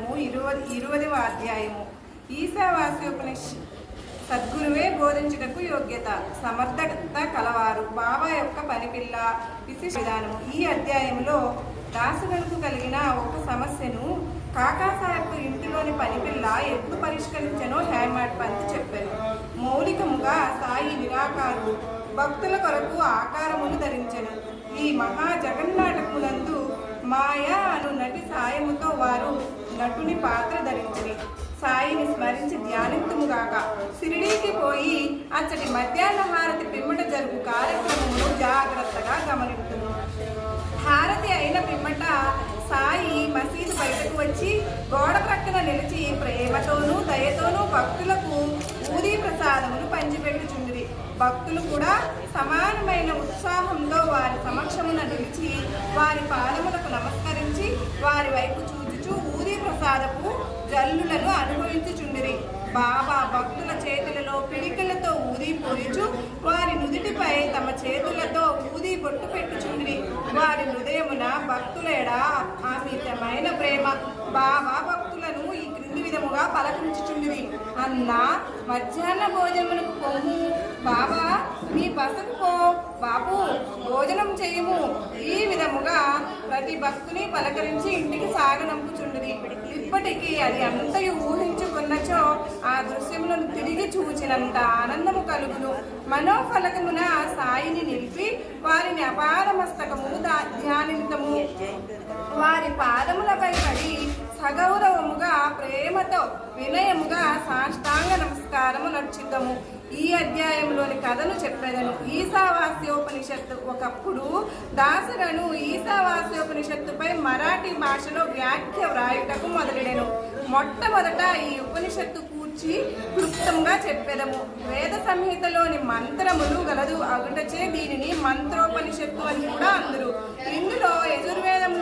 గ్రంథము ఇరవై ఇరవదవ అధ్యాయము. ఈశావాస్యోపనిష్ సద్గురువే బోధించుటకు యోగ్యత. సమర్థత కలవారు. బాబా యొక్క పనిపిల్ల విశిష్ట విధానము. ఈ అధ్యాయంలో దాసులకు కలిగిన ఒక సమస్యను కాకాసాహెబ్ ఇంటిలోని పనిపిల్ల ఎప్పుడు పరిష్కరించనో హేమాడ్ పంత్ చెప్పారు మౌలికముగా సాయి నిరాకారుడు భక్తుల కొరకు ఆకారమును ధరించను. ఈ మహా జగన్నాటకులందు మాయా అను నటి సాయముతో వారు నటుని పాత్ర ధరించిరి. సాయిని స్మరించి ధ్యానింతుముగాక. సిరిడీకి పోయి అచ్చటి మధ్యాహ్న హారతి పిమ్మట జరుగు కార్యక్రమమును జాగ్రత్తగా గమనించును హారతి అయిన పిమ్మట సాయి మసీదు బయటకు వచ్చి గోడ ప్రక్కన నిలిచి ప్రేమతోనూ దయతోనూ భక్తులకు ఊదీ ప్రసాదమును పంచిపెట్టుచుండిరి. భక్తులు కూడా సమానమైన ఉత్సాహంతో వారి సమక్షమున నిలిచి వారి పాదములకు నమస్కరించి వారి వైపు చూచుచూ ఊదీ ప్రసాదపు జల్లులను అనుభవించుచుండిరి. బాబా భక్తుల చేతులలో పిడికిలతో ఊది పోయుచు వారి నుదుటిపై తమ చేతులతో ఊది బొట్టు పెట్టుచుండిరి. వారి హృదయమున భక్తులేడా అమితమైన ప్రేమ. బాబా క్రింది విధముగా పలకరించుచుండిరి. అన్న మధ్యాహ్న భోజనమునకు పొమ్ము బాబా నీ బసకు పో. బాబు భోజనం చేయము. ఈ విధముగా ప్రతి భక్తుని పలకరించి ఇంటికి సాగనంపుచుండిరి. ఇప్పటికీ అది అంతయు ఊహించుకున్నచో ఆ దృశ్యములను తిరిగి చూచినంత ఆనందము కలుగును. మనోఫలకమున సాయిని నిలిపి వారిని అపారమస్తకము మస్తకము ధ్యానింతము వారి పాదములపై పడి సగౌరవముగా ప్రేమతో వినయముగా సాష్టాంగ నమస్కారము నర్చిద్దము ఈ అధ్యాయంలోని కథను చెప్పేదను. ఈశావాస్యోపనిషత్తు ఒకప్పుడు దాసులను ఈశావాస్యోపనిషత్తుపై మరాఠీ భాషలో వ్యాఖ్య వ్రాయుటకు మొదలెడెను. మొట్టమొదట ఈ ఉపనిషత్తు కూర్చి క్లుప్తంగా చెప్పెదము. వేద సంహితలోని మంత్రములు గలదు. అగుటచే దీనిని మంత్రోపనిషత్తు అని కూడా అందరు. ఇందులో యజుర్వేదము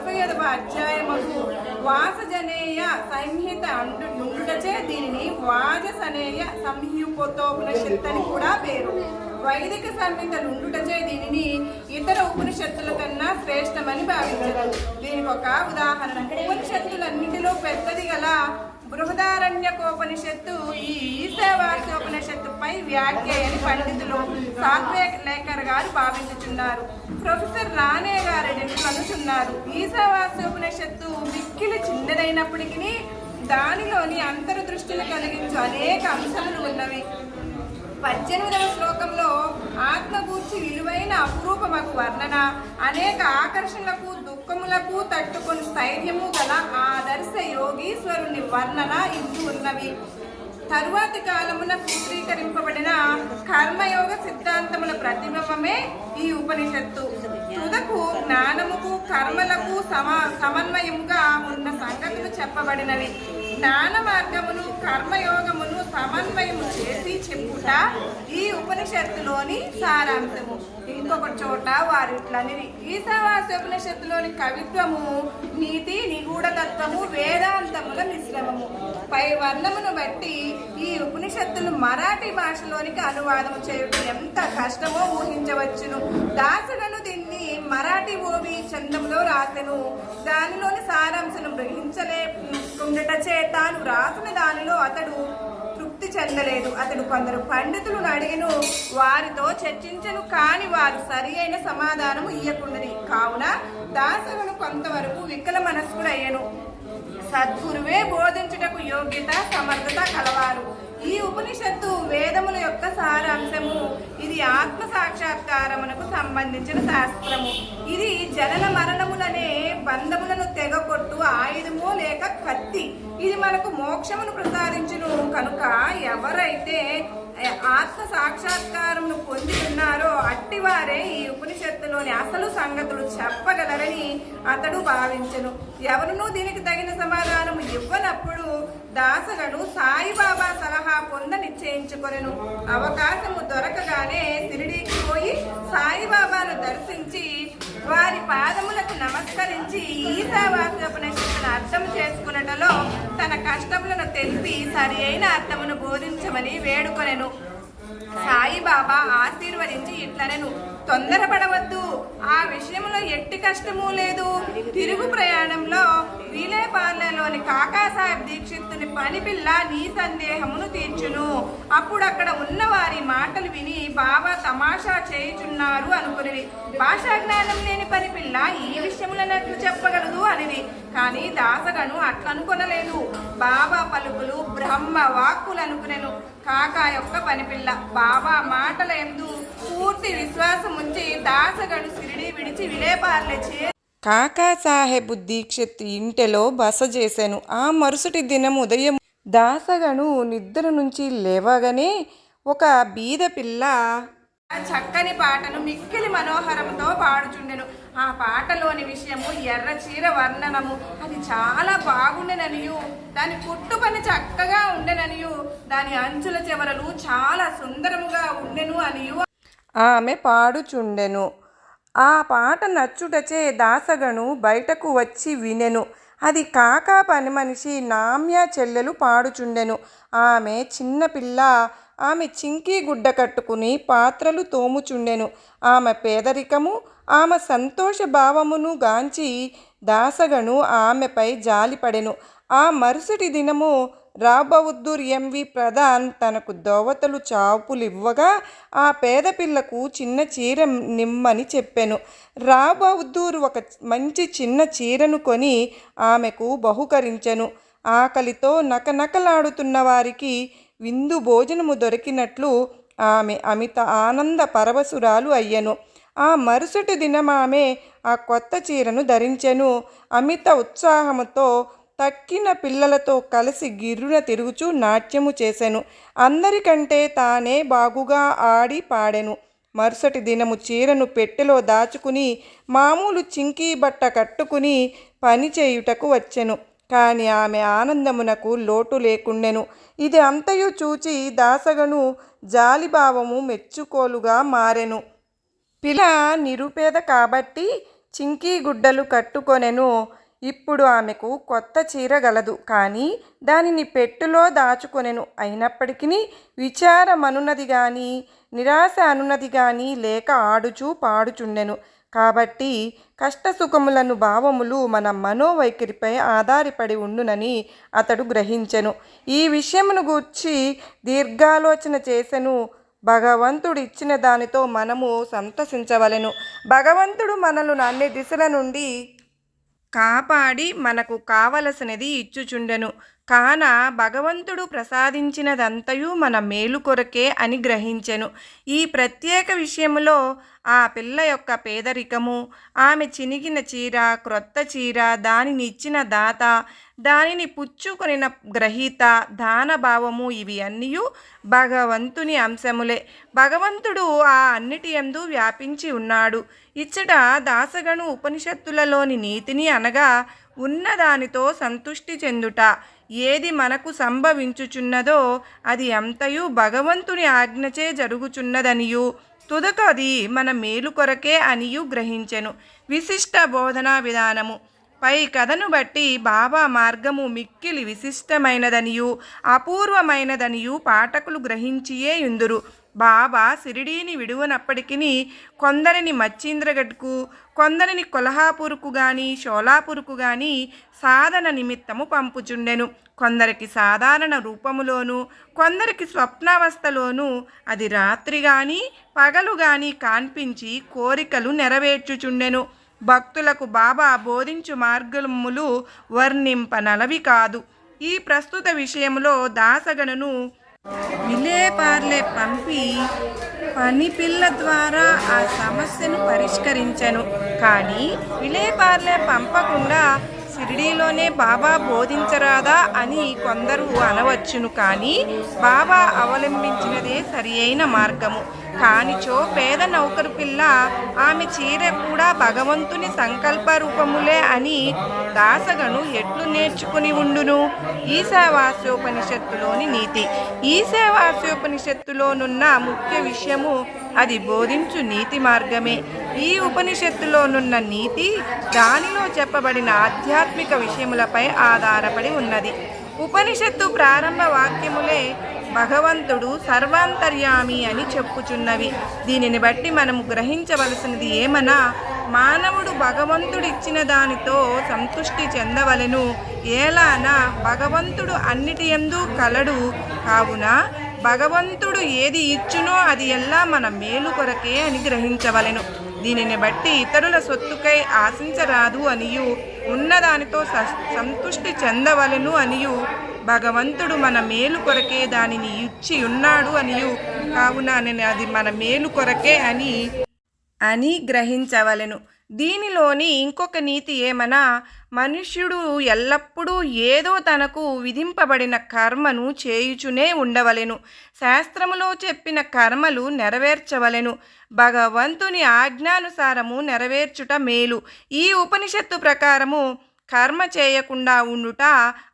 నలభై ఐదవ అధ్యాయముకు వాసజనేయ సంహిత అంటు నుండుటచే దీనిని వాజసనేయ సంహిపోతోపనిషత్తు అని కూడా పేరు. వైదిక సంహిత నుండుటచే దీనిని ఇతర ఉపనిషత్తుల కన్నా శ్రేష్టమని భావించదు. దీనికి ఒక ఉదాహరణ. ఉపనిషత్తులన్నింటిలో పెద్దది గల బృహదారణ్యకోపనిషత్తు ఈ ఈశావాస్యోపనిషత్తుపై వ్యాఖ్య అని పండితులు సాత్వేలేకర్ గారు భావించుచున్నారు. ప్రొఫెసర్ రానే గారు కనుచున్నారు ఈశావాస్యోపనిషత్తు మిక్కిలి చిన్నదైనప్పటికీ దానిలోని అంతర్దృష్టిని కలిగించు అనేక అంశాలు ఉన్నవి. పద్దెనిమిదవ శ్లోకంలో ఆత్మ గూర్చి విలువైన అపురూపమకు వర్ణన అనేక ఆకర్షణలకు దుఃఖములకు తట్టుకొని స్థైర్యము గల ఆదర్శ యోగీశ్వరుని వర్ణన ఇంటూ ఉన్నవి తరువాతి కాలమున సూత్రీకరింపబడిన కర్మయోగ సిద్ధాంతముల ప్రతిబింబమే ఈ ఉపనిషత్తు. తుదకు జ్ఞానముకు కర్మలకు సమ సమన్వయముగా ఉన్న సంగతులు చెప్పబడినవి. జ్ఞాన మార్గమును కర్మయోగమును సమన్వయము చేసి చెప్పుట ఈ ఉపనిషత్తులోని సారాంశము. ఇంకొక చోట వారు ఇట్లనిది ఈశావాస్యోపనిషత్తులోని కవిత్వము నీతి నిగూఢతత్వము వేదాంతముల మిశ్రమము. పై వర్ణమును బట్టి ఈ ఉపనిషత్తులు మరాఠీ భాషలోనికి అనువాదం చేయడం ఎంత కష్టమో ఊహించవచ్చును. దాసులను దీన్ని మరాఠీ ఓవి చందంలో రాసెను. దానిలోని సారాంశను గ్రహించలేకుండటచే తాను రాసిన దానిలో అతడు తృప్తి చెందలేదు. అతడు కొందరు పండితులను అడిగిను. వారితో చర్చించను కాని వారు సరి అయిన సమాధానము ఇయ్యకుండని. కావున దాసులను కొంతవరకు వికల మనస్కుడయ్యను. సద్గురువే బోధించుటకు యోగ్యత సమర్థత కలవారు. ఈ ఉపనిషత్తు వేదముల యొక్క సారాంశము. ఇది ఆత్మ సాక్షాత్కారమునకు సంబంధించిన శాస్త్రము. ఇది జనన మరణములనే బంధములను తెగకొట్టు ఆయుధము లేక కత్తి. ఇది మనకు మోక్షమును ప్రసాదించును. కనుక ఎవరైతే ఆత్మ సాక్షాత్కారమును పొంది ఉన్నారో అట్టివారే ఈ ఉపనిషత్తులోని అసలు సంగతులు చెప్పగలరని అతడు భావించను. ఎవరునూ దీనికి తగిన సమాధానం ఇవ్వనప్పుడు దాసగను సాయిబాబా సలహా పొంద నిశ్చయించుకొనెను. అవకాశము దొరకగానే సిరిడీకి పోయి సాయిబాబాను దర్శించి వారి పాదములకు నమస్కరించి ఈశావాస్యోపనిషత్తును అర్థం చేసుకున్నటలో తన కష్టములను తెలిపి సరి అయిన అర్థమును బోధించమని వేడుకొనెను. సాయిబాబా ఆశీర్వదించి ఇట్లనెను. తొందరపడవద్దు. ఆ విషయంలో ఎట్టి కష్టము లేదు. తిరుగు ప్రయాణంలో వీలేపార్లలోని కాకాసాహెబ్ దీక్షిత్తుని పనిపిల్ల నీ సందేహమును తీర్చును. అప్పుడు అక్కడ ఉన్న వారి మాటలు విని బాబా తమాషా చేయుచున్నారు అనుకుని భాషా జ్ఞానం లేని పనిపిల్ల ఈ విషయములన్నట్లు చెప్పగలదు అనిది కానీ దాసగను అట్లనుకొనలేదు. బాబా పలుకులు బ్రహ్మ వాక్కులు అనుకునేను కాకా యొక్క పనిపిల్ల బాబా మాటల ఎందు పూర్తి విశ్వాసం ఉంచి దాసగను సిరిడి విడిచి విలేపార్లే చే కాకాసాహెబ్ దీక్షిత్ ఇంటిలో బస చేశాను ఆ మరుసటి దినం ఉదయం దాసగను నిద్ర నుంచి లేవగానే ఒక బీద పిల్ల ఆ చక్కని పాటను మిక్కిలి మనోహరంతో పాడుచుండెను. ఆ పాటలోని విషయము ఎర్ర చీర వర్ణనము. అది చాలా బాగుండెననియు. దాని కుట్టు పని చక్కగా ఉండెననియు. దాని అంచుల చివరలు చాలా సుందరముగా ఉండెను అనియు. ఆమె పాడుచుండెను. ఆ పాట నచ్చుటచే దాసగను బయటకు వచ్చి వినెను. అది కాకా పని మనిషి నామ్య చెల్లెలు పాడుచుండెను. ఆమె చిన్నపిల్ల ఆమె చింకీ గుడ్డ కట్టుకుని పాత్రలు తోముచుండెను. ఆమె పేదరికము ఆమె సంతోష భావమును గాంచి దాసగను ఆమెపై జాలిపడెను. ఆ మరుసటి దినము రాబౌద్దూర్ ఎంవి ప్రధాన్ తనకు దోవతలు చాపులివ్వగా ఆ పేద పిల్లకు చిన్న చీర నిమ్మని చెప్పాను. రాబౌద్దూర్ ఒక మంచి చిన్న చీరను కొని ఆమెకు బహుకరించెను. ఆకలితో నకనకలాడుతున్న వారికి విందు భోజనము దొరికినట్లు ఆమె అమిత ఆనంద పరవశురాలు అయ్యెను. ఆ మరుసటి దినం ఆమె ఆ కొత్త చీరను ధరించెను. అమిత ఉత్సాహముతో తక్కిన పిల్లలతో కలిసి గిర్రున తిరుగుచూ నాట్యము చేసెను. అందరికంటే తానే బాగుగా ఆడి పాడెను. మరుసటి దినము చీరను పెట్టెలో దాచుకుని మామూలు చింకీ బట్ట కట్టుకుని పని చేయుటకు వచ్చెను. కాని ఆమె ఆనందమునకు లోటు లేకుండెను. ఇది అంతయు చూచి దాసగను జాలిభావము మెచ్చుకోలుగా మారెను. పిల నిరుపేద కాబట్టి చింకీ గుడ్డలు కట్టుకొనెను. ఇప్పుడు ఆమెకు కొత్త చీర గలదు. కానీ దానిని పెట్టులో దాచుకొనెను. అయినప్పటికీ విచారమనున్నది గాని నిరాశ అనున్నది గాని లేక ఆడుచూ పాడుచుండెను. కాబట్టి కష్టసుఖములను భావములు మన మనోవైఖరిపై ఆధారపడి ఉండునని అతడు గ్రహించెను. ఈ విషయమును గూర్చి దీర్ఘాలోచన చేసెను. భగవంతుడు ఇచ్చిన దానితో మనము సంతసించవలెను. భగవంతుడు మనలను అన్ని దిశల నుండి కాపాడి మనకు కావలసినది ఇచ్చుచుండెను. కాన భగవంతుడు ప్రసాదించినదంతయు మన మేలు కొరకే అని గ్రహించెను. ఈ ప్రత్యేక విషయములో ఆ పిల్ల యొక్క పేదరికము ఆమె చినిగిన చీర క్రొత్త చీర దానిని ఇచ్చిన దాత దానిని పుచ్చుకొనిన గ్రహీత దానభావము ఇవి అన్నీ భగవంతుని అంశములే. భగవంతుడు ఆ అన్నిటి యందు వ్యాపించి ఉన్నాడు. ఇచ్చట దాసగను ఉపనిషత్తులలోని నీతిని అనగా ఉన్నదానితో సంతుష్టి చెందుట. ఏది మనకు సంభవించుచున్నదో అది అంతయు భగవంతుని ఆజ్ఞచే జరుగుచున్నదనియు. తుదకది అది మన మేలు కొరకే అనియు గ్రహించెను. విశిష్ట బోధనా విధానము. పై కథను బట్టి బాబా మార్గము మిక్కిలి విశిష్టమైనదనియు అపూర్వమైనదనియు పాఠకులు గ్రహించియే ఇందురు బాబా సిరిడీని విడువనప్పటికీ కొందరిని మచ్చీంద్రగఢ్కు కొందరిని కొల్హాపూర్కు గాని షోలాపూర్కు గాని సాధన నిమిత్తము పంపుచుండెను. కొందరికి సాధారణ రూపములోను కొందరికి స్వప్నావస్థలోను అది రాత్రి గాని పగలు గాని కాన్పించి కోరికలు నెరవేర్చుచుండెను. భక్తులకు బాబా బోధించు మార్గములు వర్ణింపనలవి కాదు. ఈ ప్రస్తుత విషయంలో దాసగణను విలేపార్లే పంపి పని పిల్ల ద్వారా ఆ సమస్యను పరిష్కరించను. కానీ విలేపార్లే పంపకుండా షిరిడీలోనే బాబా బోధించరాదా అని కొందరు అనవచ్చును కానీ బాబా అవలంబించినదే సరి అయిన మార్గము. కానిచో పేద నౌకరు పిల్ల ఆమె చీర కూడా భగవంతుని సంకల్ప రూపములే అని దాసగను ఎట్లు నేర్చుకుని ఉండును? ఈశావాస్యోపనిషత్తులోని నీతి. ఈశావాస్యోపనిషత్తులోనున్న ముఖ్య విషయము అది బోధించు నీతి మార్గమే. ఈ ఉపనిషత్తులోనున్న నీతి దానిలో చెప్పబడిన ఆధ్యాత్మిక విషయములపై ఆధారపడి ఉన్నది. ఉపనిషత్తు ప్రారంభ వాక్యములే భగవంతుడు సర్వాంతర్యామి అని చెప్పుచున్నవి. దీనిని బట్టి మనము గ్రహించవలసినది ఏమనా? మానవుడు భగవంతుడిచ్చిన దానితో సంతుష్టి చెందవలెను. ఎలానా భగవంతుడు అన్నిటి యందు కలడు. కావున భగవంతుడు ఏది ఇచ్చునో అది ఎల్లా మన మేలు కొరకే అని గ్రహించవలెను. దీనిని బట్టి ఇతరుల సొత్తుకై ఆశించరాదు అనియు. ఉన్నదానితో స- సంతుష్టి చెందవలెను అనియు. భగవంతుడు మన మేలు కొరకే దానిని ఇచ్చి ఉన్నాడు అనియు. కావున నేను అది మన మేలు కొరకే అని అని గ్రహించవలెను. దీనిలోని ఇంకొక నీతి ఏమనా? మనుష్యుడు ఎల్లప్పుడూ ఏదో తనకు విధింపబడిన కర్మను చేయుచునే ఉండవలెను. శాస్త్రములో చెప్పిన కర్మలు నెరవేర్చవలెను. భగవంతుని ఆజ్ఞానుసారము నెరవేర్చుట మేలు. ఈ ఉపనిషత్తు ప్రకారము కర్మ చేయకుండా ఉండుట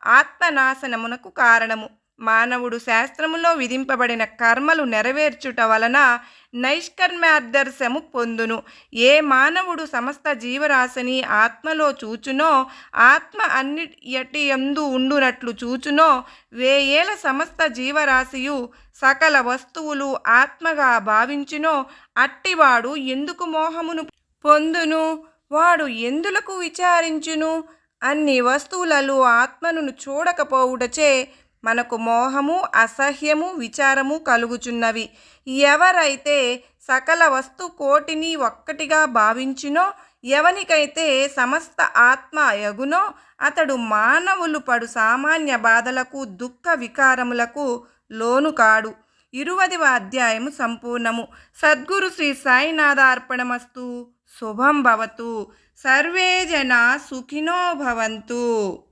ఆత్మనాశనమునకు కారణము. మానవుడు శాస్త్రములో విధింపబడిన కర్మలు నెరవేర్చుట వలన నైష్కర్మ్యాదర్శము పొందును. ఏ మానవుడు సమస్త జీవరాశిని ఆత్మలో చూచునో ఆత్మ అన్నిటి యందు ఉండునట్లు చూచునో వేయేల సమస్త జీవరాశియు సకల వస్తువులు ఆత్మగా భావించునో అట్టివాడు ఎందుకు మోహమును పొందును? వాడు ఎందులకు విచారించును? అన్ని వస్తువులలో ఆత్మను చూడకపోవుటచే మనకు మోహము అసహ్యము విచారము కలుగుచున్నవి. ఎవరైతే సకల వస్తు కోటిని ఒక్కటిగా భావించినో ఎవనికైతే సమస్త ఆత్మ ఎగునో అతడు మానవులు పడు సామాన్య బాధలకు దుఃఖ వికారములకు లోను కాడు. ఇరువదివ అధ్యాయము సంపూర్ణము. సద్గురు శ్రీ సాయినాథార్పణమస్తు. శుభం భవతు. సర్వే జనా సుఖినో భవంతు.